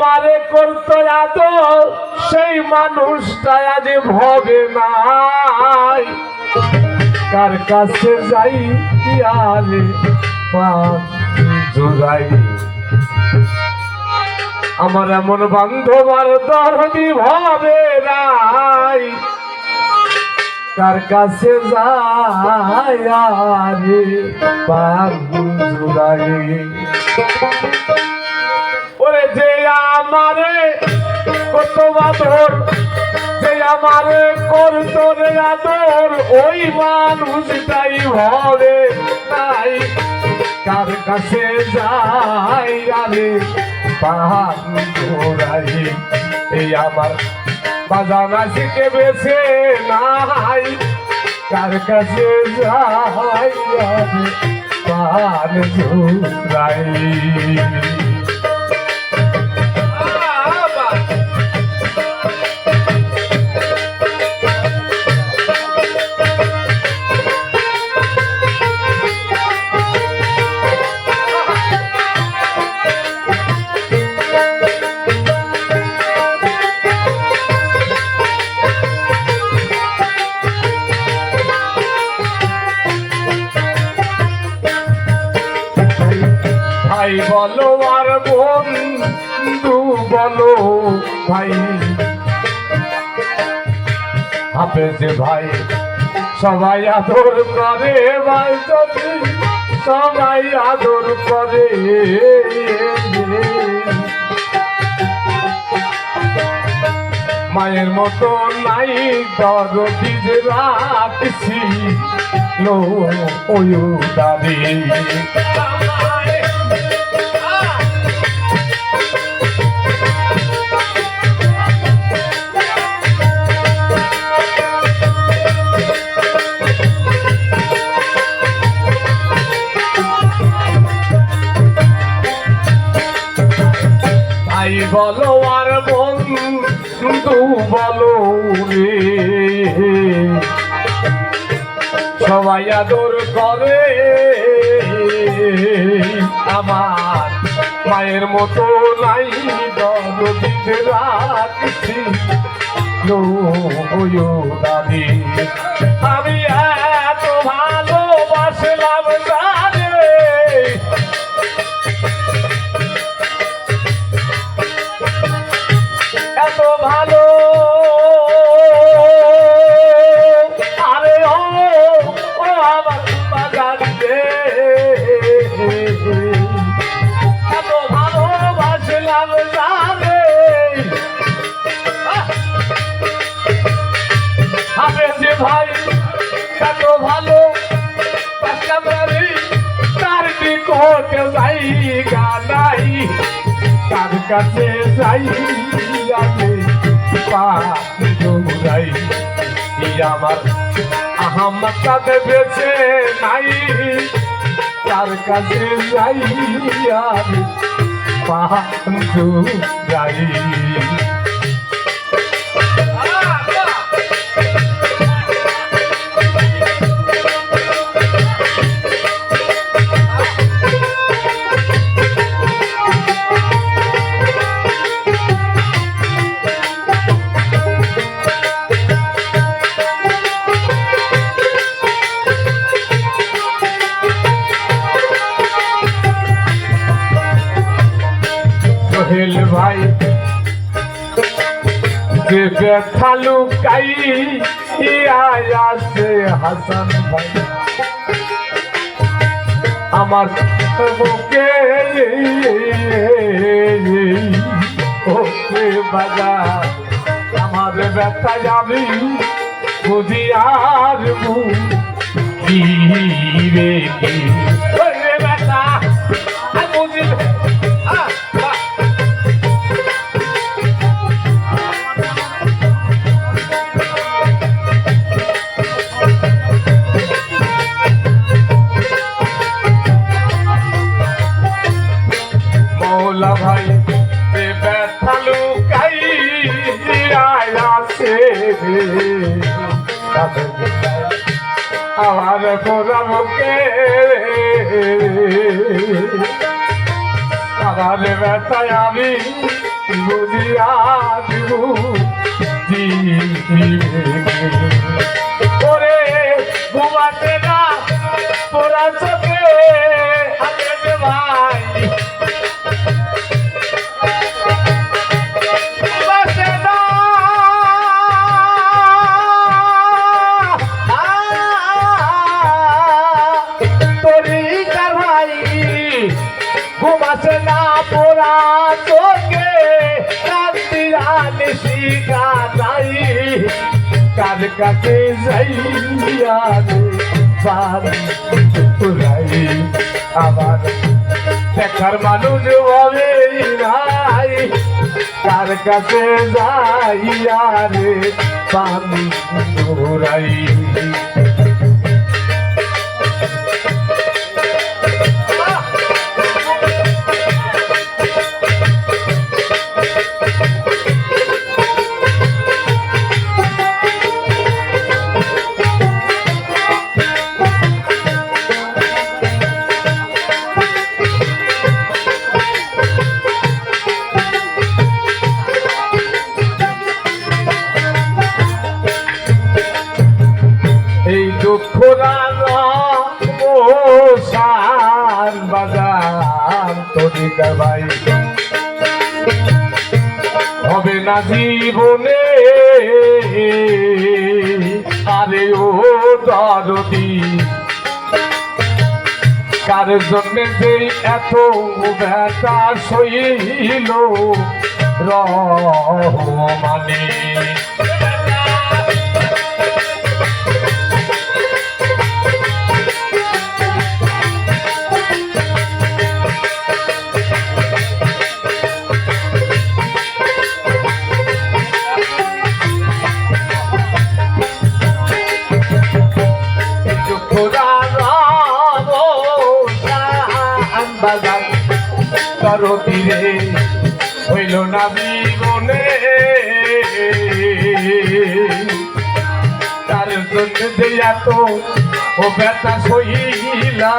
আমারে করতো আদর সেই মানুষটা আজ ভবে নাই। কার কাছে যাই পান জোড়াই আমার এমন বান্ধব আর দরদি ভবে নাই। কার কাছে যায় ওরে যে আমারে, কত বাদর যে আমারে করতো রে আদর, ওই মানুষটাই হবে নাই কার কাছে যাই আরে পাহাড় এই আমার বাজানা শিখে বেছে নাই। কার কাছে যাই আরে পাহাড় ঘোরাই। ভাই বলো আর বন্ধু বলো ভাই। হাফেজ ভাই সবাই আদর করে ভাই, যদি সবাই আদর করে। মায়ের মতো নাই দরদি যে রাখছি, লো ওই দাদি বলো আর বন্ধু বলো রে। সবাই আদর করে। আমার মায়ের মতো নাই দিতে রাখছি দাদি। আমি ভাই, এত ভালো বাসলাম রে তার নিকটে যাই গানাই কার কাছে যাই, আমি পাই আমার আহমদ কাছে বেছে নাই? কার কাছে যাই পাঞ্জু যাই ব্যথা লুকাই আছে হাসান ভাই। আমার বুকে ওকে বাজা আমার ব্যথা যাবি বুঝি আর ওই রে ব্যথা, আর আমার মুখে আমার ব্যথায় আমি বুঝিয়া দিব ওরে নিশি কাটাই কার কাছে যাইয়া আমার দেখার মানুষ হবে নাই কার কাছে যাইয়া রে পানি ঘুরাই ভাই হবে না জীবনে। আরে ও দরদি কার জন্য যে এত ব্যথা সইল? রহমানে। করো তীরে হইল না বিগুনে তার জন্য যে এত ও ব্যথা সহিলা